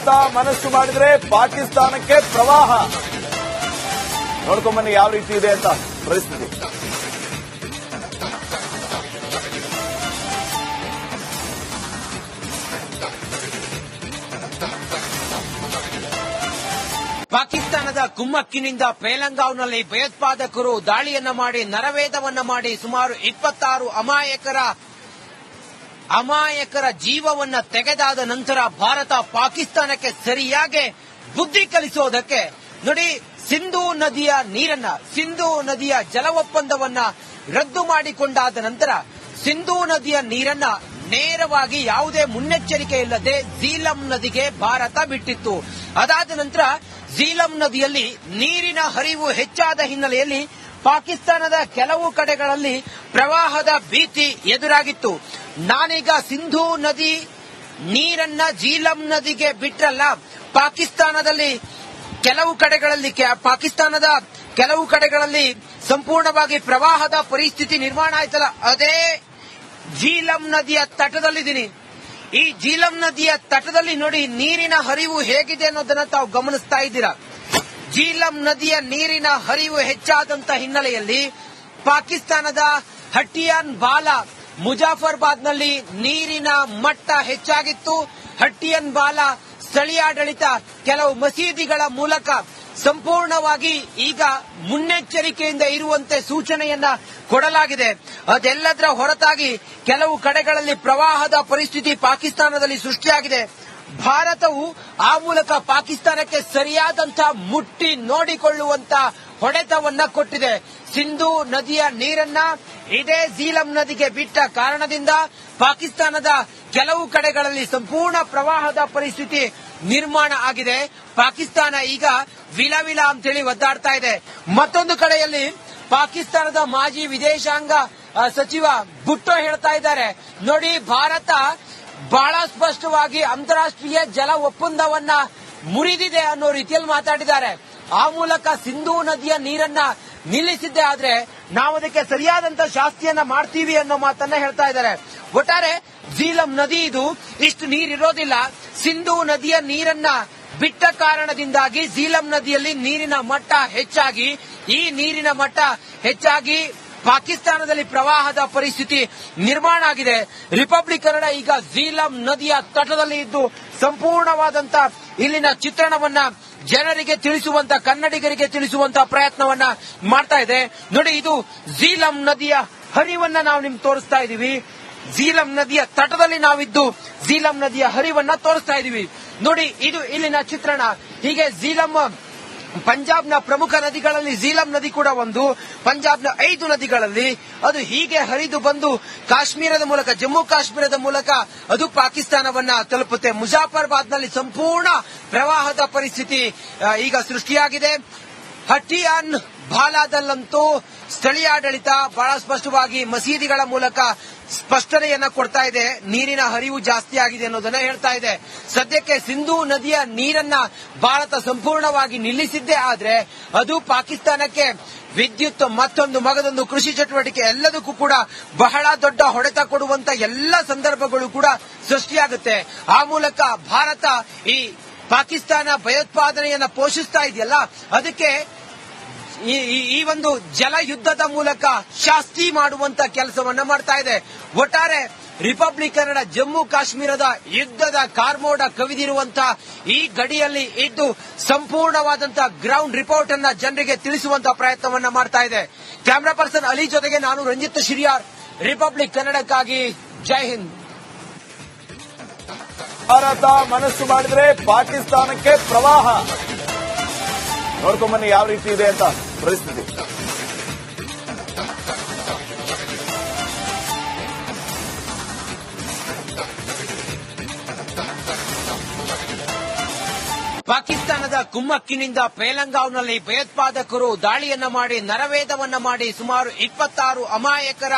ಭಾರತ ಮನಸ್ಸು ಮಾಡಿದ್ರೆ ಪಾಕಿಸ್ತಾನಕ್ಕೆ ಪ್ರವಾಹ. ನೋಡ್ಕೊಂಬನ್ನಿ ಯಾವ ರೀತಿ ಇದೆ ಅಂತ ಪರಿಸ್ಥಿತಿ. ಪಾಕಿಸ್ತಾನದ ಕುಮ್ಮಕ್ಕಿನಿಂದ ಪೇಲಂಗಾವ್ನಲ್ಲಿ ಭಯೋತ್ಪಾದಕರು ದಾಳಿಯನ್ನ ಮಾಡಿ ನರವೇದವನ್ನ ಮಾಡಿ ಸುಮಾರು ಇಪ್ಪತ್ತಾರು ಅಮಾಯಕರ ಅಮಾಯಕರ ಜೀವವನ್ನ ತೆಗೆದಾದ ನಂತರ ಭಾರತ ಪಾಕಿಸ್ತಾನಕ್ಕೆ ಸರಿಯಾಗಿ ಬುದ್ಧಿ ಕಲಿಸೋದಕ್ಕೆ ನೋಡಿ, ಸಿಂಧೂ ನದಿಯ ನೀರನ್ನ, ಸಿಂಧೂ ನದಿಯ ಜಲ ಒಪ್ಪಂದವನ್ನ ರದ್ದು ಮಾಡಿಕೊಂಡಾದ ನಂತರ ಸಿಂಧೂ ನದಿಯ ನೀರನ್ನ ನೇರವಾಗಿ ಯಾವುದೇ ಮುನ್ನೆಚ್ಚರಿಕೆ ಇಲ್ಲದೆ ಝೀಲಂ ನದಿಗೆ ಭಾರತ ಬಿಟ್ಟಿತ್ತು. ಅದಾದ ನಂತರ ಝೀಲಂ ನದಿಯಲ್ಲಿ ನೀರಿನ ಹರಿವು ಹೆಚ್ಚಾದ ಹಿನ್ನೆಲೆಯಲ್ಲಿ ಪಾಕಿಸ್ತಾನದ ಕೆಲವು ಕಡೆಗಳಲ್ಲಿ ಪ್ರವಾಹದ ಭೀತಿ ಎದುರಾಗಿತ್ತು. ನಾನೀಗ ಸಿಂಧೂ ನದಿ ನೀರನ್ನ ಜೀಲಂ ನದಿಗೆ ಬಿಟ್ರಲ್ಲ, ಪಾಕಿಸ್ತಾನದಲ್ಲಿ ಕೆಲವು ಕಡೆಗಳಲ್ಲಿ ಪಾಕಿಸ್ತಾನದ ಕೆಲವು ಕಡೆಗಳಲ್ಲಿ ಸಂಪೂರ್ಣವಾಗಿ ಪ್ರವಾಹದ ಪರಿಸ್ಥಿತಿ ನಿರ್ಮಾಣ ಆಯ್ತಲ್ಲ. ಅದೇ ಜೀಲಂ ನದಿಯ ತಟದಲ್ಲಿದ್ದೀನಿ. ಈ ಜೀಲಂ ನದಿಯ ತಟದಲ್ಲಿ ನೋಡಿ ನೀರಿನ ಹರಿವು ಹೇಗಿದೆ ಅನ್ನೋದನ್ನ ತಾವು ಗಮನಿಸ್ತಾ ಇದ್ದೀರಾ. ಜೀಲಂ ನದಿಯ ನೀರಿನ ಹರಿವು ಹೆಚ್ಚಾದಂತ ಹಿನ್ನೆಲೆಯಲ್ಲಿ ಪಾಕಿಸ್ತಾನದ ಹಟ್ಟಿಯಾನ್ ಬಾಲಾ ಮುಜಾಫರ್ಬಾದ್ನಲ್ಲಿ ನೀರಿನ ಮಟ್ಟ ಹೆಚ್ಚಾಗಿತ್ತು. ಹಟ್ಟಿಯನ್ ಬಾಲ ಸ್ಥಳೀಯಾಡಳಿತ ಕೆಲವು ಮಸೀದಿಗಳ ಮೂಲಕ ಸಂಪೂರ್ಣವಾಗಿ ಈಗ ಮುನ್ನೆಚ್ಚರಿಕೆಯಿಂದ ಇರುವಂತೆ ಸೂಚನೆಯನ್ನ ಕೊಡಲಾಗಿದೆ. ಅದೆಲ್ಲದರ ಹೊರತಾಗಿ ಕೆಲವು ಕಡೆಗಳಲ್ಲಿ ಪ್ರವಾಹದ ಪರಿಸ್ಥಿತಿ ಪಾಕಿಸ್ತಾನದಲ್ಲಿ ಸೃಷ್ಟಿಯಾಗಿದೆ. ಭಾರತವು ಆ ಮೂಲಕ ಪಾಕಿಸ್ತಾನಕ್ಕೆ ಸರಿಯಾದಂತಹ ಮುಟ್ಟಿ ನೋಡಿಕೊಳ್ಳುವಂತ ಹೊಡೆತವನ್ನ ಕೊಟ್ಟಿದೆ. ಸಿಂಧೂ ನದಿಯ ನೀರನ್ನ ಇದೇ ಝೀಲಂ ನದಿಗೆ ಬಿಟ್ಟ ಕಾರಣದಿಂದ ಪಾಕಿಸ್ತಾನದ ಕೆಲವು ಕಡೆಗಳಲ್ಲಿ ಸಂಪೂರ್ಣ ಪ್ರವಾಹದ ಪರಿಸ್ಥಿತಿ ನಿರ್ಮಾಣ ಆಗಿದೆ. ಪಾಕಿಸ್ತಾನ ಈಗ ವಿಲವಿಲ ಅಂತೇಳಿ ಒದ್ದಾಡ್ತಾ ಇದೆ. ಮತ್ತೊಂದು ಕಡೆಯಲ್ಲಿ ಪಾಕಿಸ್ತಾನದ ಮಾಜಿ ವಿದೇಶಾಂಗ ಸಚಿವ ಭುಟ್ಟೋ ಹೇಳ್ತಾ ಇದ್ದಾರೆ. ನೋಡಿ, ಭಾರತ ಬಹಳ ಸ್ಪಷ್ಟವಾಗಿ ಅಂತಾರಾಷ್ಟ್ರೀಯ ಜಲ ಒಪ್ಪಂದವನ್ನ ಮುರಿದಿದೆ ಅನ್ನೋ ರೀತಿಯಲ್ಲಿ ಮಾತಾಡಿದ್ದಾರೆ. ಆ ಮೂಲಕ ಸಿಂಧೂ ನದಿಯ ನೀರನ್ನ ನಿಲ್ಲಿಸಿದ್ದೆ ಆದ್ರೆ ನಾವು ಅದಕ್ಕೆ ಸರಿಯಾದಂತ ಶಾಸ್ತಿಯನ್ನ ಮಾಡ್ತೀವಿ ಅನ್ನೋ ಮಾತನ್ನ ಹೇಳ್ತಾ ಇದ್ದಾರೆ. ಒಟ್ಟಾರೆ ಝೀಲಂ ನದಿ ಇದು ಇಷ್ಟು ನೀರಿರೋದಿಲ್ಲ. ಸಿಂಧೂ ನದಿಯ ನೀರನ್ನ ಬಿಟ್ಟ ಕಾರಣದಿಂದಾಗಿ ಝೀಲಂ ನದಿಯಲ್ಲಿ ನೀರಿನ ಮಟ್ಟ ಹೆಚ್ಚಾಗಿ, ಈ ನೀರಿನ ಮಟ್ಟ ಹೆಚ್ಚಾಗಿ ಪಾಕಿಸ್ತಾನದಲ್ಲಿ ಪ್ರವಾಹದ ಪರಿಸ್ಥಿತಿ ನಿರ್ಮಾಣ ಆಗಿದೆ. ರಿಪಬ್ಲಿಕ್ ಕನ್ನಡ ಈಗ ಝೀಲಂ ನದಿಯ ತಟದಲ್ಲಿ ಇದ್ದು ಸಂಪೂರ್ಣವಾದಂತ ಇಲ್ಲಿನ ಚಿತ್ರಣವನ್ನ ಜನರಿಗೆ ತಿಳಿಸುವಂತ, ಕನ್ನಡಿಗರಿಗೆ ತಿಳಿಸುವಂತ ಪ್ರಯತ್ನವನ್ನ ಮಾಡ್ತಾ ಇದೆ. ನೋಡಿ, ಇದು ಝೀಲಂ ನದಿಯ ಹರಿವನ್ನ ನಾವು ನಿಮ್ಗೆ ತೋರಿಸ್ತಾ ಇದೀವಿ. ಝೀಲಂ ನದಿಯ ತಟದಲ್ಲಿ ನಾವಿದ್ದು ಝೀಲಂ ನದಿಯ ಹರಿವನ್ನ ತೋರಿಸ್ತಾ ಇದೀವಿ. ನೋಡಿ, ಇದು ಇಲ್ಲಿನ ಚಿತ್ರಣ. ಹೀಗೆ ಝೀಲಂ ಪಂಜಾಬ್ನ ಪ್ರಮುಖ ನದಿಗಳಲ್ಲಿ ಝೀಲಂ ನದಿ ಕೂಡ ಒಂದು. ಪಂಜಾಬ್ನ ಐದು ನದಿಗಳಲ್ಲಿ ಅದು ಹೀಗೆ ಹರಿದು ಬಂದು ಕಾಶ್ಮೀರದ ಮೂಲಕ, ಜಮ್ಮು ಕಾಶ್ಮೀರದ ಮೂಲಕ ಅದು ಪಾಕಿಸ್ತಾನವನ್ನ ತಲುಪುತ್ತೆ. ಮುಜಾಫರ್ಬಾದ್ನಲ್ಲಿ ಸಂಪೂರ್ಣ ಪ್ರವಾಹದ ಪರಿಸ್ಥಿತಿ ಈಗ ಸೃಷ್ಟಿಯಾಗಿದೆ. ಹಟಿಯಾನ್ ಬಾಲಾದಲ್ಲಂತೂ ಸ್ಥಳೀಯಾಡಳಿತ ಬಹಳ ಸ್ಪಷ್ಟವಾಗಿ ಮಸೀದಿಗಳ ಮೂಲಕ ಸ್ಪಷ್ಟನೆಯನ್ನ ಕೊಡ್ತಾ ಇದೆ. ನೀರಿನ ಹರಿವು ಜಾಸ್ತಿ ಆಗಿದೆ ಅನ್ನೋದನ್ನ ಹೇಳ್ತಾ ಇದೆ. ಸದ್ಯಕ್ಕೆ ಸಿಂಧೂ ನದಿಯ ನೀರನ್ನ ಭಾರತ ಸಂಪೂರ್ಣವಾಗಿ ನಿಲ್ಲಿಸಿದ್ದೇ ಆದ್ರೆ ಅದು ಪಾಕಿಸ್ತಾನಕ್ಕೆ ವಿದ್ಯುತ್ ಮತ್ತೊಂದು ಮಗದೊಂದು ಕೃಷಿ ಚಟುವಟಿಕೆ ಎಲ್ಲದಕ್ಕೂ ಕೂಡ ಬಹಳ ದೊಡ್ಡ ಹೊಡೆತ ಕೊಡುವಂತ ಎಲ್ಲ ಸಂದರ್ಭಗಳು ಕೂಡ ಸೃಷ್ಟಿಯಾಗುತ್ತೆ. ಆ ಮೂಲಕ ಭಾರತ ಈ ಪಾಕಿಸ್ತಾನ ಭಯೋತ್ಪಾದನೆಯನ್ನ ಪೋಷಿಸ್ತಾ ಇದೆಯಲ್ಲ? ಅದಕ್ಕೆ ಈ ಒಂದು ಜಲ ಯುದ್ಧದ ಮೂಲಕ ಶಾಸ್ತಿ ಮಾಡುವಂತ ಕೆಲಸವನ್ನ ಮಾಡ್ತಾ ಇದೆ. ಒಟ್ಟಾರೆ ರಿಪಬ್ಲಿಕ್ ಕನ್ನಡ ಜಮ್ಮು ಕಾಶ್ಮೀರದ ಯುದ್ಧದ ಕಾರ್ಮೋಡ ಕವಿದಿರುವಂತ ಈ ಗಡಿಯಲ್ಲಿ ಇದ್ದು ಸಂಪೂರ್ಣವಾದಂತ ಗ್ರೌಂಡ್ ರಿಪೋರ್ಟ್ ಅನ್ನ ಜನರಿಗೆ ತಿಳಿಸುವಂತ ಪ್ರಯತ್ನವನ್ನ ಮಾಡ್ತಾ ಇದೆ. ಕ್ಯಾಮರಾ ಪರ್ಸನ್ ಅಲಿ ಜೊತೆಗೆ ನಾನು ರಂಜಿತ್ ಶಿರಿಯಾರ್, ರಿಪಬ್ಲಿಕ್ ಕನ್ನಡಕ್ಕಾಗಿ ಜೈ ಹಿಂದ್. ಭಾರತ ಮನಸ್ಸು ಮಾಡಿದ್ರೆ ಪಾಕಿಸ್ತಾನಕ್ಕೆ ಪ್ರವಾಹ. ನೋಡ್ಕೊಂಬನ್ನಿ ಯಾವ ರೀತಿ ಇದೆ ಅಂತ ಪರಿಸ್ಥಿತಿ. ಪಾಕಿಸ್ತಾನದ ಕುಮ್ಮಕ್ಕಿನಿಂದ ಪೇಲಂಗಾವ್ನಲ್ಲಿ ಭಯೋತ್ಪಾದಕರು ದಾಳಿಯನ್ನ ಮಾಡಿ ನರವೇದವನ್ನ ಮಾಡಿ ಸುಮಾರು ಇಪ್ಪತ್ತಾರು ಅಮಾಯಕರ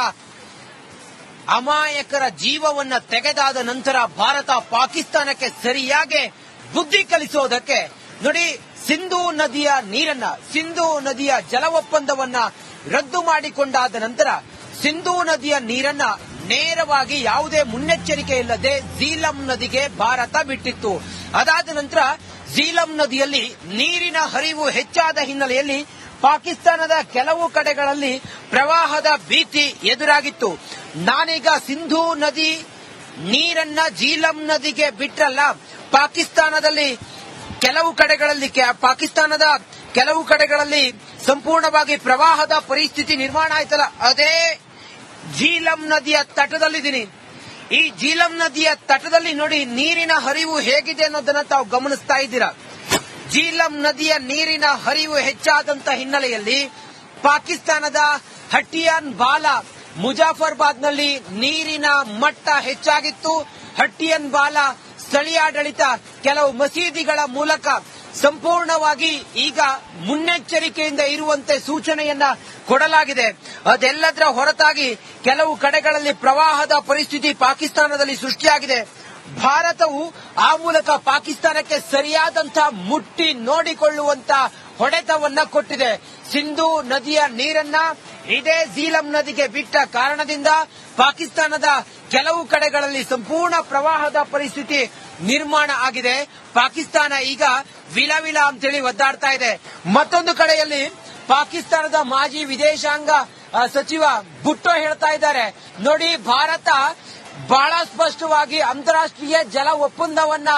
ಅಮಾಯಕರ ಜೀವವನ್ನ ತೆಗೆದಾದ ನಂತರ ಭಾರತ ಪಾಕಿಸ್ತಾನಕ್ಕೆ ಸರಿಯಾಗಿ ಬುದ್ಧಿ ಕಲಿಸೋದಕ್ಕೆ ನೋಡಿ ಸಿಂಧೂ ನದಿಯ ನೀರನ್ನ, ಸಿಂಧೂ ನದಿಯ ಜಲ ಒಪ್ಪಂದವನ್ನ ರದ್ದು ಮಾಡಿಕೊಂಡಾದ ನಂತರ ಸಿಂಧೂ ನದಿಯ ನೀರನ್ನ ನೇರವಾಗಿ ಯಾವುದೇ ಮುನ್ನೆಚ್ಚರಿಕೆ ಇಲ್ಲದೆ ಝೀಲಂ ನದಿಗೆ ಭಾರತ ಬಿಟ್ಟಿತ್ತು. ಅದಾದ ನಂತರ ಝೀಲಂ ನದಿಯಲ್ಲಿ ನೀರಿನ ಹರಿವು ಹೆಚ್ಚಾದ ಹಿನ್ನೆಲೆಯಲ್ಲಿ ಪಾಕಿಸ್ತಾನದ ಕೆಲವು ಕಡೆಗಳಲ್ಲಿ ಪ್ರವಾಹದ ಭೀತಿ ಎದುರಾಗಿತ್ತು. ನಾನೀಗ ಸಿಂಧೂ ನದಿ ನೀರನ್ನ ಜೀಲಂ ನದಿಗೆ ಬಿಟ್ರಲ್ಲ, ಪಾಕಿಸ್ತಾನದಲ್ಲಿ ಕೆಲವು ಕಡೆಗಳಲ್ಲಿ ಪಾಕಿಸ್ತಾನದ ಕೆಲವು ಕಡೆಗಳಲ್ಲಿ ಸಂಪೂರ್ಣವಾಗಿ ಪ್ರವಾಹದ ಪರಿಸ್ಥಿತಿ ನಿರ್ಮಾಣ ಆಯ್ತಲ್ಲ. ಅದೇ ಜೀಲಂ ನದಿಯ ತಟದಲ್ಲಿದ್ದೀನಿ. ಈ ಜೀಲಂ ನದಿಯ ತಟದಲ್ಲಿ ನೋಡಿ ನೀರಿನ ಹರಿವು ಹೇಗಿದೆ ಅನ್ನೋದನ್ನ ತಾವು ಗಮನಿಸ್ತಾ ಇದ್ದೀರಾ. ಜೀಲಂ ನದಿಯ ನೀರಿನ ಹರಿವು ಹೆಚ್ಚಾದಂತ ಹಿನ್ನೆಲೆಯಲ್ಲಿ ಪಾಕಿಸ್ತಾನದ ಹಟ್ಟಿಯಾನ್ ಬಾಲ ಮುಜಾಫರ್ಬಾದ್ನಲ್ಲಿ ನೀರಿನ ಮಟ್ಟ ಹೆಚ್ಚಾಗಿತ್ತು. ಹಟ್ಟಿಯನ್ ಬಾಲಾ ಸ್ಥಳೀಯಾಡಳಿತ ಕೆಲವು ಮಸೀದಿಗಳ ಮೂಲಕ ಸಂಪೂರ್ಣವಾಗಿ ಈಗ ಮುನ್ನೆಚ್ಚರಿಕೆಯಿಂದ ಇರುವಂತೆ ಸೂಚನೆಯನ್ನ ಕೊಡಲಾಗಿದೆ. ಅದೆಲ್ಲದರ ಹೊರತಾಗಿ ಕೆಲವು ಕಡೆಗಳಲ್ಲಿ ಪ್ರವಾಹದ ಪರಿಸ್ಥಿತಿ ಪಾಕಿಸ್ತಾನದಲ್ಲಿ ಸೃಷ್ಟಿಯಾಗಿದೆ. ಭಾರತವು ಆ ಮೂಲಕ ಪಾಕಿಸ್ತಾನಕ್ಕೆ ಸರಿಯಾದಂತಹ ಮುಟ್ಟಿ ನೋಡಿಕೊಳ್ಳುವಂತ ಹೊಡೆತವನ್ನ ಕೊಟ್ಟಿದೆ. ಸಿಂಧೂ ನದಿಯ ನೀರನ್ನ ಇದೇ ಝೀಲಂ ನದಿಗೆ ಬಿಟ್ಟ ಕಾರಣದಿಂದ ಪಾಕಿಸ್ತಾನದ ಕೆಲವು ಕಡೆಗಳಲ್ಲಿ ಸಂಪೂರ್ಣ ಪ್ರವಾಹದ ಪರಿಸ್ಥಿತಿ ನಿರ್ಮಾಣ ಆಗಿದೆ. ಪಾಕಿಸ್ತಾನ ಈಗ ವಿಲವಿಲ ಅಂತೇಳಿ ಒದ್ದಾಡ್ತಾ ಇದೆ. ಮತ್ತೊಂದು ಕಡೆಯಲ್ಲಿ ಪಾಕಿಸ್ತಾನದ ಮಾಜಿ ವಿದೇಶಾಂಗ ಸಚಿವ ಭುಟ್ಟೋ ಹೇಳ್ತಾ ಇದ್ದಾರೆ. ನೋಡಿ, ಭಾರತ ಬಹಳ ಸ್ಪಷ್ಟವಾಗಿ ಅಂತಾರಾಷ್ಟ್ರೀಯ ಜಲ ಒಪ್ಪಂದವನ್ನ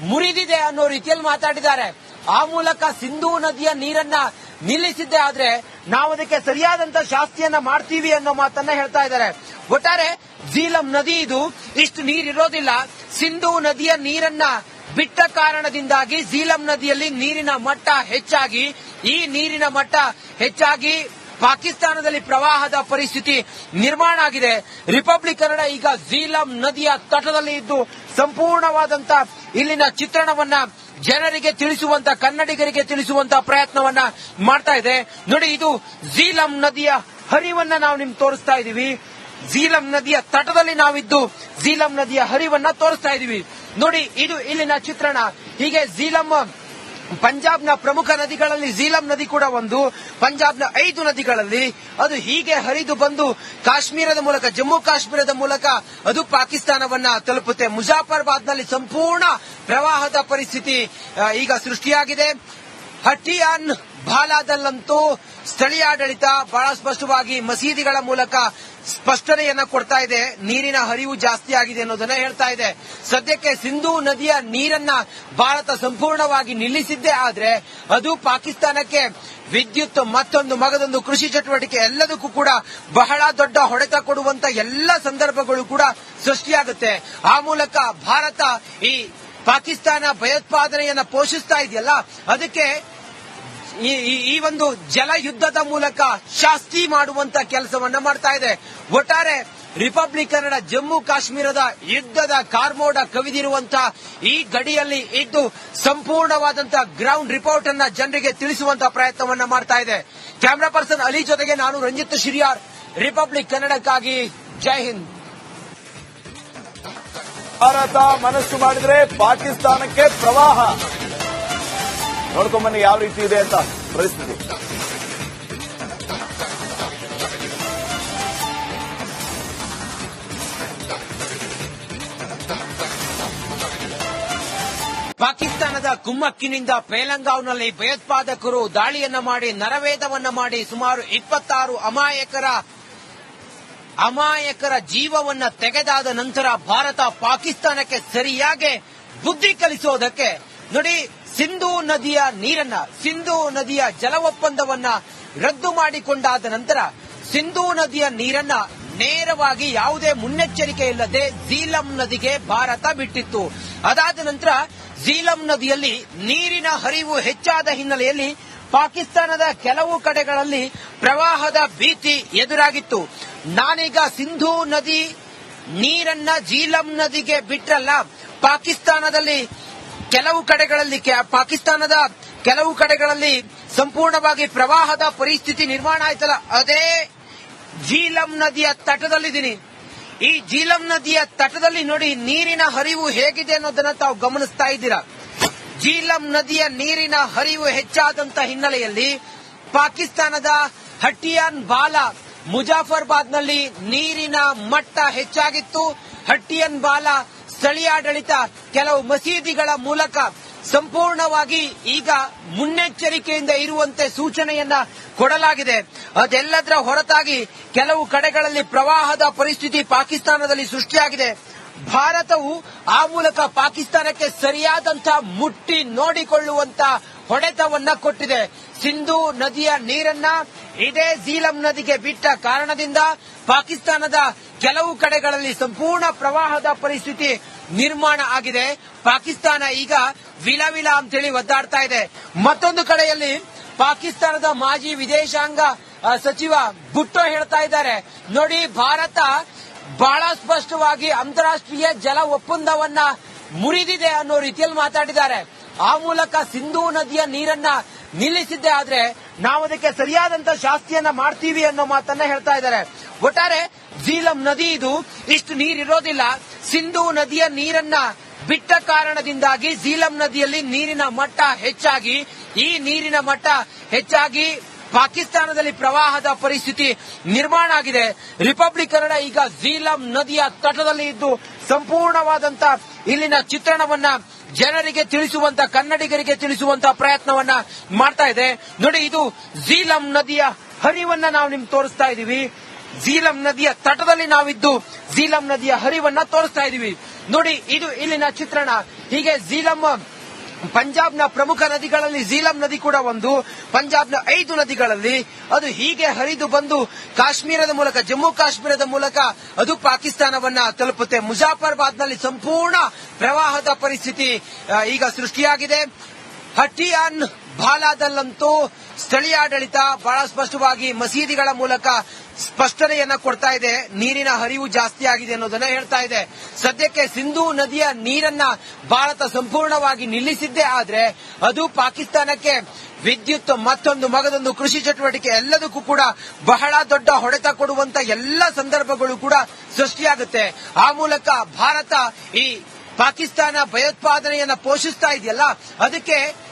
ಮುರಿದಿದೆ ಅನ್ನೋ ರೀತಿಯಲ್ಲಿ ಮಾತಾಡಿದ್ದಾರೆ. ಆ ಮೂಲಕ ಸಿಂಧೂ ನದಿಯ ನೀರನ್ನ ನಿಲ್ಲಿಸಿದ್ದೆ ಆದ್ರೆ ನಾವು ಅದಕ್ಕೆ ಸರಿಯಾದಂತ ಶಾಸ್ತಿಯನ್ನ ಮಾಡ್ತೀವಿ ಅನ್ನೋ ಮಾತನ್ನ ಹೇಳ್ತಾ ಇದ್ದಾರೆ. ಒಟ್ಟಾರೆ ಝೀಲಂ ನದಿ ಇದು ಇಷ್ಟು ನೀರಿರೋದಿಲ್ಲ ಸಿಂಧೂ ನದಿಯ ನೀರನ್ನ ಬಿಟ್ಟ ಕಾರಣದಿಂದಾಗಿ ಝೀಲಂ ನದಿಯಲ್ಲಿ ನೀರಿನ ಮಟ್ಟ ಹೆಚ್ಚಾಗಿ, ಈ ನೀರಿನ ಮಟ್ಟ ಹೆಚ್ಚಾಗಿ ಪಾಕಿಸ್ತಾನದಲ್ಲಿ ಪ್ರವಾಹದ ಪರಿಸ್ಥಿತಿ ನಿರ್ಮಾಣ ಆಗಿದೆ. ರಿಪಬ್ಲಿಕ್ ಕನ್ನಡ ಈಗ ಝೀಲಂ ನದಿಯ ತಟದಲ್ಲಿ ಇದ್ದು ಸಂಪೂರ್ಣವಾದಂತ ಇಲ್ಲಿನ ಚಿತ್ರಣವನ್ನ ಜನರಿಗೆ ತಿಳಿಸುವಂತ, ಕನ್ನಡಿಗರಿಗೆ ತಿಳಿಸುವಂತ ಪ್ರಯತ್ನವನ್ನ ಮಾಡ್ತಾ ಇದೆ. ನೋಡಿ, ಇದು ಝೀಲಂ ನದಿಯ ಹರಿವನ್ನ ನಾವು ನಿಮ್ಗೆ ತೋರಿಸ್ತಾ ಇದೀವಿ. ಝೀಲಂ ನದಿಯ ತಟದಲ್ಲಿ ನಾವಿದ್ದು ಝೀಲಂ ನದಿಯ ಹರಿವನ್ನ ತೋರಿಸ್ತಾ ಇದೀವಿ. ನೋಡಿ, ಇದು ಇಲ್ಲಿನ ಚಿತ್ರಣ. ಹೀಗೆ ಝೀಲಂ ಪಂಜಾಬ್ನ ಪ್ರಮುಖ ನದಿಗಳಲ್ಲಿ ಝೀಲಂ ನದಿ ಕೂಡ ಒಂದು. ಪಂಜಾಬ್ನ ಐದು ನದಿಗಳಲ್ಲಿ ಅದು ಹೀಗೆ ಹರಿದು ಬಂದು ಕಾಶ್ಮೀರದ ಮೂಲಕ, ಜಮ್ಮು ಕಾಶ್ಮೀರದ ಮೂಲಕ ಅದು ಪಾಕಿಸ್ತಾನವನ್ನ ತಲುಪುತ್ತೆ. ಮುಜಾಫರ್ಬಾದ್ನಲ್ಲಿ ಸಂಪೂರ್ಣ ಪ್ರವಾಹದ ಪರಿಸ್ಥಿತಿ ಈಗ ಸೃಷ್ಟಿಯಾಗಿದೆ. ಹಟ್ಟಿಯಾನ್ ಬಾಲಾದಲ್ಲಂತೂ ಸ್ಥಳೀಯಾಡಳಿತ ಬಹಳ ಸ್ಪಷ್ಟವಾಗಿ ಮಸೀದಿಗಳ ಮೂಲಕ ಸ್ಪಷ್ಟನೆಯನ್ನ ಕೊಡ್ತಾ ಇದೆ. ನೀರಿನ ಹರಿವು ಜಾಸ್ತಿ ಆಗಿದೆ ಅನ್ನೋದನ್ನ ಹೇಳ್ತಾ ಇದೆ. ಸದ್ಯಕ್ಕೆ ಸಿಂಧೂ ನದಿಯ ನೀರನ್ನ ಭಾರತ ಸಂಪೂರ್ಣವಾಗಿ ನಿಲ್ಲಿಸಿದ್ದೇ ಆದ್ರೆ ಅದು ಪಾಕಿಸ್ತಾನಕ್ಕೆ ವಿದ್ಯುತ್ ಮತ್ತೊಂದು ಮಗದೊಂದು ಕೃಷಿ ಚಟುವಟಿಕೆ ಎಲ್ಲದಕ್ಕೂ ಕೂಡ ಬಹಳ ದೊಡ್ಡ ಹೊಡೆತ ಕೊಡುವಂತ ಎಲ್ಲ ಸಂದರ್ಭಗಳು ಕೂಡ ಸೃಷ್ಟಿಯಾಗುತ್ತೆ. ಆ ಮೂಲಕ ಭಾರತ ಈ ಪಾಕಿಸ್ತಾನ ಭಯೋತ್ಪಾದನೆಯನ್ನ ಪೋಷಿಸ್ತಾ ಇದೆಯಲ್ಲ, ಅದಕ್ಕೆ ಈ ಒಂದು ಜಲ ಯುದ್ಧದ ಮೂಲಕ ಶಾಸ್ತಿ ಮಾಡುವಂತ ಕೆಲಸವನ್ನ ಮಾಡ್ತಾ ಇದೆ. ಒಟ್ಟಾರೆ ರಿಪಬ್ಲಿಕ್ ಕನ್ನಡ ಜಮ್ಮು ಕಾಶ್ಮೀರದ ಯುದ್ಧದ ಕಾರ್ಮೋಡ ಕವಿದಿರುವಂತ ಈ ಗಡಿಯಲ್ಲಿ ಇದ್ದು ಸಂಪೂರ್ಣವಾದಂತಹ ಗ್ರೌಂಡ್ ರಿಪೋರ್ಟ್ ಅನ್ನ ಜನರಿಗೆ ತಿಳಿಸುವಂತ ಪ್ರಯತ್ನವನ್ನ ಮಾಡ್ತಾ ಇದೆ. ಕ್ಯಾಮರಾ ಪರ್ಸನ್ ಅಲಿ ಜೊತೆಗೆ ನಾನು ರಂಜಿತ್ ಶಿರಿಯಾರ್, ರಿಪಬ್ಲಿಕ್ ಕನ್ನಡಕ್ಕಾಗಿ ಜೈ ಹಿಂದ್. ಭಾರತ ಮನಸ್ಸು ಮಾಡಿದ್ರೆ ಪಾಕಿಸ್ತಾನಕ್ಕೆ ಪ್ರವಾಹ. ನೋಡ್ಕೊಂಬನ್ನಿ ಯಾವ ರೀತಿ ಇದೆ ಅಂತ ಪರಿಸ್ಥಿತಿ. ಪಾಕಿಸ್ತಾನದ ಕುಮ್ಮಕ್ಕಿನಿಂದ ಪೇಲಂಗಾವ್ನಲ್ಲಿ ಭಯೋತ್ಪಾದಕರು ದಾಳಿಯನ್ನ ಮಾಡಿ ನರವೇದವನ್ನ ಮಾಡಿ ಸುಮಾರು ಇಪ್ಪತ್ತಾರು ಅಮಾಯಕರ ಅಮಾಯಕರ ಜೀವವನ್ನ ತೆಗೆದಾದ ನಂತರ ಭಾರತ ಪಾಕಿಸ್ತಾನಕ್ಕೆ ಸರಿಯಾಗಿ ಬುದ್ಧಿ ಕಲಿಸೋದಕ್ಕೆ ನೋಡಿ ಸಿಂಧೂ ನದಿಯ ನೀರನ್ನ, ಸಿಂಧೂ ನದಿಯ ಜಲ ಒಪ್ಪಂದವನ್ನ ರದ್ದು ಮಾಡಿಕೊಂಡಾದ ನಂತರ ಸಿಂಧೂ ನದಿಯ ನೀರನ್ನ ನೇರವಾಗಿ ಯಾವುದೇ ಮುನ್ನೆಚ್ಚರಿಕೆ ಇಲ್ಲದೆ ಝೀಲಂ ನದಿಗೆ ಭಾರತ ಬಿಟ್ಟಿತ್ತು. ಅದಾದ ನಂತರ ಝೀಲಂ ನದಿಯಲ್ಲಿ ನೀರಿನ ಹರಿವು ಹೆಚ್ಚಾದ ಹಿನ್ನೆಲೆಯಲ್ಲಿ ಪಾಕಿಸ್ತಾನದ ಕೆಲವು ಕಡೆಗಳಲ್ಲಿ ಪ್ರವಾಹದ ಭೀತಿ ಎದುರಾಗಿತ್ತು. ನಾನೀಗ ಸಿಂಧೂ ನದಿ ನೀರನ್ನ ಜೀಲಂ ನದಿಗೆ ಬಿಟ್ರಲ್ಲ, ಪಾಕಿಸ್ತಾನದಲ್ಲಿ ಕೆಲವು ಕಡೆಗಳಲ್ಲಿ ಪಾಕಿಸ್ತಾನದ ಕೆಲವು ಕಡೆಗಳಲ್ಲಿ ಸಂಪೂರ್ಣವಾಗಿ ಪ್ರವಾಹದ ಪರಿಸ್ಥಿತಿ ನಿರ್ಮಾಣ ಆಯ್ತಲ್ಲ. ಅದೇ ಜೀಲಂ ನದಿಯ ತಟದಲ್ಲಿದ್ದೀನಿ. ಈ ಜೀಲಂ ನದಿಯ ತಟದಲ್ಲಿ ನೋಡಿ ನೀರಿನ ಹರಿವು ಹೇಗಿದೆ ಅನ್ನೋದನ್ನ ತಾವು ಗಮನಿಸ್ತಾ ಇದ್ದೀರಾ? ಜೀಲಂ ನದಿಯ ನೀರಿನ ಹರಿವು ಹೆಚ್ಚಾದಂತ ಹಿನ್ನೆಲೆಯಲ್ಲಿ ಪಾಕಿಸ್ತಾನದ ಹಟ್ಟಿಯಾನ್ ಬಾಲ ಮುಜಾಫರ್ಬಾದ್ನಲ್ಲಿ ನೀರಿನ ಮಟ್ಟ ಹೆಚ್ಚಾಗಿತ್ತು. ಹಟ್ಟಿಯನ್ ಬಾಲ ಸ್ಥಳೀಯಾಡಳಿತ ಕೆಲವು ಮಸೀದಿಗಳ ಮೂಲಕ ಸಂಪೂರ್ಣವಾಗಿ ಈಗ ಮುನ್ನೆಚ್ಚರಿಕೆಯಿಂದ ಇರುವಂತೆ ಸೂಚನೆಯನ್ನ ಕೊಡಲಾಗಿದೆ. ಅದೆಲ್ಲದರ ಹೊರತಾಗಿ ಕೆಲವು ಕಡೆಗಳಲ್ಲಿ ಪ್ರವಾಹದ ಪರಿಸ್ಥಿತಿ ಪಾಕಿಸ್ತಾನದಲ್ಲಿ ಸೃಷ್ಟಿಯಾಗಿದೆ. ಭಾರತವು ಆ ಮೂಲಕ ಪಾಕಿಸ್ತಾನಕ್ಕೆ ಸರಿಯಾದಂತಹ ಮುಟ್ಟಿ ನೋಡಿಕೊಳ್ಳುವಂತ ಹೊಡೆತವನ್ನ ಕೊಟ್ಟಿದೆ. ಸಿಂಧು ನದಿಯ ನೀರನ್ನ ಇದೇ ಝೀಲಂ ನದಿಗೆ ಬಿಟ್ಟ ಕಾರಣದಿಂದ ಪಾಕಿಸ್ತಾನದ ಕೆಲವು ಕಡೆಗಳಲ್ಲಿ ಸಂಪೂರ್ಣ ಪ್ರವಾಹದ ಪರಿಸ್ಥಿತಿ ನಿರ್ಮಾಣ ಆಗಿದೆ. ಪಾಕಿಸ್ತಾನ ಈಗ ವಿಲವಿಲ ಅಂತೇಳಿ ಒದ್ದಾಡ್ತಾ ಇದೆ. ಮತ್ತೊಂದು ಕಡೆಯಲ್ಲಿ ಪಾಕಿಸ್ತಾನದ ಮಾಜಿ ವಿದೇಶಾಂಗ ಸಚಿವ ಭುಟ್ಟೋ ಹೇಳ್ತಾ ಇದ್ದಾರೆ. ನೋಡಿ, ಭಾರತ ಬಹಳ ಸ್ಪಷ್ಟವಾಗಿ ಅಂತಾರಾಷ್ಟ್ರೀಯ ಜಲ ಒಪ್ಪಂದವನ್ನ ಮುರಿದಿದೆ ಅನ್ನೋ ರೀತಿಯಲ್ಲಿ ಮಾತಾಡಿದ್ದಾರೆ. ಆ ಮೂಲಕ ಸಿಂಧೂ ನದಿಯ ನೀರನ್ನ ನಿಲ್ಲಿಸಿದ್ದೆ ಆದ್ರೆ ನಾವು ಅದಕ್ಕೆ ಸರಿಯಾದಂತ ಶಾಸ್ತಿಯನ್ನ ಮಾಡ್ತೀವಿ ಅನ್ನೋ ಮಾತನ್ನ ಹೇಳ್ತಾ ಇದ್ದಾರೆ. ಒಟ್ಟಾರೆ ಝೀಲಂ ನದಿ ಇದು ಇಷ್ಟು ನೀರಿರೋದಿಲ್ಲ ಸಿಂಧೂ ನದಿಯ ನೀರನ್ನ ಬಿಟ್ಟ ಕಾರಣದಿಂದಾಗಿ ಝೀಲಂ ನದಿಯಲ್ಲಿ ನೀರಿನ ಮಟ್ಟ ಹೆಚ್ಚಾಗಿ ಈ ನೀರಿನ ಮಟ್ಟ ಹೆಚ್ಚಾಗಿ ಪಾಕಿಸ್ತಾನದಲ್ಲಿ ಪ್ರವಾಹದ ಪರಿಸ್ಥಿತಿ ನಿರ್ಮಾಣ ಆಗಿದೆ. ರಿಪಬ್ಲಿಕ್ ಕನ್ನಡ ಈಗ ಝೀಲಂ ನದಿಯ ತಟದಲ್ಲಿ ಇದ್ದು ಸಂಪೂರ್ಣವಾದಂತ ಇಲ್ಲಿನ ಚಿತ್ರಣವನ್ನ ಜನರಿಗೆ ತಿಳಿಸುವಂತ, ಕನ್ನಡಿಗರಿಗೆ ತಿಳಿಸುವಂತ ಪ್ರಯತ್ನವನ್ನ ಮಾಡ್ತಾ ಇದೆ. ನೋಡಿ, ಇದು ಝೀಲಂ ನದಿಯ ಹರಿವನ್ನ ನಾವು ನಿಮ್ಗೆ ತೋರಿಸ್ತಾ ಇದೀವಿ. ಝೀಲಂ ನದಿಯ ತಟದಲ್ಲಿ ನಾವಿದ್ದು ಝೀಲಂ ನದಿಯ ಹರಿವನ್ನ ತೋರಿಸ್ತಾ ಇದೀವಿ. ನೋಡಿ, ಇದು ಇಲ್ಲಿನ ಚಿತ್ರಣ. ಹೀಗೆ ಝೀಲಂ ಪಂಜಾಬ್ನ ಪ್ರಮುಖ ನದಿಗಳಲ್ಲಿ ಝೀಲಂ ನದಿ ಕೂಡ ಒಂದು. ಪಂಜಾಬ್ನ ಐದು ನದಿಗಳಲ್ಲಿ ಅದು ಹೀಗೆ ಹರಿದು ಬಂದು ಕಾಶ್ಮೀರದ ಮೂಲಕ, ಜಮ್ಮು ಕಾಶ್ಮೀರದ ಮೂಲಕ ಅದು ಪಾಕಿಸ್ತಾನವನ್ನ ತಲುಪುತ್ತೆ. ಮುಜಾಫರ್ಬಾದ್ನಲ್ಲಿ ಸಂಪೂರ್ಣ ಪ್ರವಾಹದ ಪರಿಸ್ಥಿತಿ ಈಗ ಸೃಷ್ಟಿಯಾಗಿದೆ. ಹಟಿಯಾನ್ ಬಾಲಾದಲ್ಲಂತೂ ಸ್ಥಳೀಯಾಡಳಿತ ಬಹಳ ಸ್ಪಷ್ಟವಾಗಿ ಮಸೀದಿಗಳ ಮೂಲಕ ಸ್ಪಷ್ಟನೆಯನ್ನ ಕೊಡ್ತಾ ಇದೆ. ನೀರಿನ ಹರಿವು ಜಾಸ್ತಿ ಆಗಿದೆ ಅನ್ನೋದನ್ನ ಹೇಳ್ತಾ ಇದೆ. ಸದ್ಯಕ್ಕೆ ಸಿಂಧೂ ನದಿಯ ನೀರನ್ನ ಭಾರತ ಸಂಪೂರ್ಣವಾಗಿ ನಿಲ್ಲಿಸಿದ್ದೇ ಆದ್ರೆ ಅದು ಪಾಕಿಸ್ತಾನಕ್ಕೆ ವಿದ್ಯುತ್ ಮತ್ತೊಂದು ಮಗದೊಂದು ಕೃಷಿ ಚಟುವಟಿಕೆ ಎಲ್ಲದಕ್ಕೂ ಕೂಡ ಬಹಳ ದೊಡ್ಡ ಹೊಡೆತ ಕೊಡುವಂತ ಎಲ್ಲ ಸಂದರ್ಭಗಳು ಕೂಡ ಸೃಷ್ಟಿಯಾಗುತ್ತೆ. ಆ ಮೂಲಕ ಭಾರತ ಈ ಪಾಕಿಸ್ತಾನ ಭಯೋತ್ಪಾದನೆಯನ್ನ ಪೋಷಿಸ್ತಾ ಇದೆಯಲ್ಲ? ಅದಕ್ಕೆ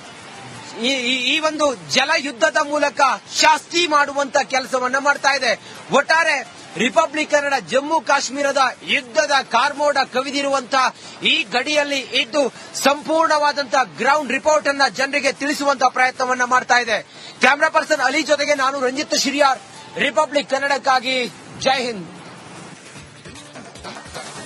ಈ ಒಂದು ಜಲ ಯುದ್ಧದ ಮೂಲಕ ಶಾಸ್ತಿ ಮಾಡುವಂತ ಕೆಲಸವನ್ನ ಮಾಡ್ತಾ ಇದೆ. ಒಟ್ಟಾರೆ ರಿಪಬ್ಲಿಕ್ ಕನ್ನಡ ಜಮ್ಮು ಕಾಶ್ಮೀರದ ಯುದ್ಧದ ಕಾರ್ಮೋಡ ಕವಿದಿರುವಂತ ಈ ಗಡಿಯಲ್ಲಿ ಇದ್ದು ಸಂಪೂರ್ಣವಾದಂತಹ ಗ್ರೌಂಡ್ ರಿಪೋರ್ಟ್ ಅನ್ನ ಜನರಿಗೆ ತಿಳಿಸುವಂತ ಪ್ರಯತ್ನವನ್ನ ಮಾಡ್ತಾ ಇದೆ. ಕ್ಯಾಮರಾ ಪರ್ಸನ್ ಅಲಿ ಜೊತೆಗೆ ನಾನು ರಂಜಿತ್ ಶಿರಿಯಾರ್ ರಿಪಬ್ಲಿಕ್ ಕನ್ನಡಕ್ಕಾಗಿ ಜೈ ಹಿಂದ್.